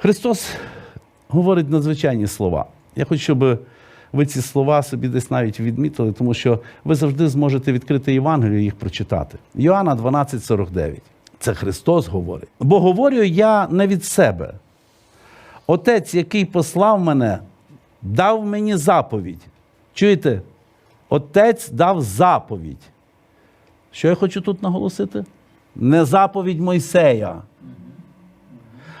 Христос говорить надзвичайні слова. Я хочу, щоб ви ці слова собі десь навіть відмітили, тому що ви завжди зможете відкрити Євангелію і їх прочитати. Йоанна 12,49. Це Христос говорить. Бо говорю я не від себе. Отець, який послав мене, дав мені заповідь. Чуєте? Отець дав заповідь. Що я хочу тут наголосити? Не заповідь Мойсея.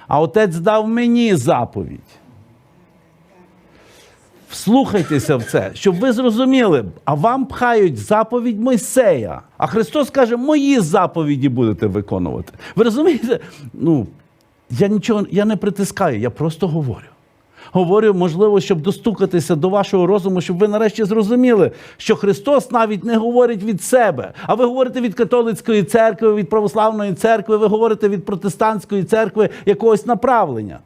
А отець дав мені заповідь. Вслухайтеся в це, щоб ви зрозуміли, а вам пхають заповідь Мойсея. А Христос каже, мої заповіді будете виконувати. Ви розумієте? Ну, я нічого я не притискаю, я просто говорю. Говорю, можливо, щоб достукатися до вашого розуму, щоб ви нарешті зрозуміли, що Христос навіть не говорить від себе, а ви говорите від католицької церкви, від православної церкви, ви говорите від протестантської церкви якогось направлення.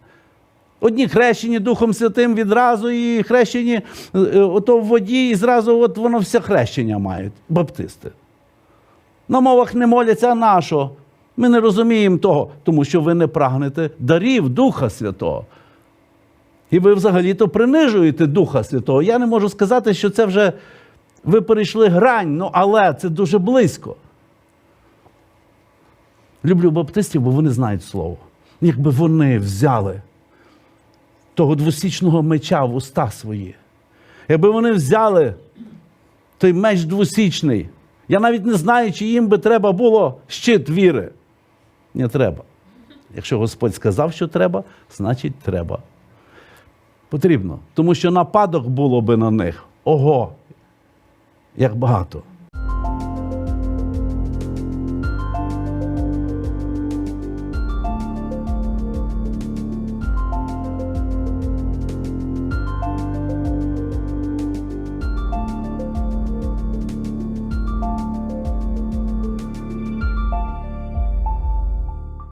Одні хрещені Духом Святим відразу, і хрещені е, ото в воді, і зразу от воно все хрещення мають, баптисти. На мовах не моляться, а на що? Ми не розуміємо того, тому що ви не прагнете дарів Духа Святого. І ви взагалі-то принижуєте Духа Святого. Я не можу сказати, що це вже ви перейшли грань, ну але це дуже близько. Люблю баптистів, бо вони знають слово. Якби вони взяли того двосічного меча в уста свої, якби вони взяли той меч двосічний, я навіть не знаю, чи їм би треба було щит віри. Не треба. Якщо Господь сказав, що треба, значить треба. Потрібно. Тому що нападок було би на них. Ого, як багато.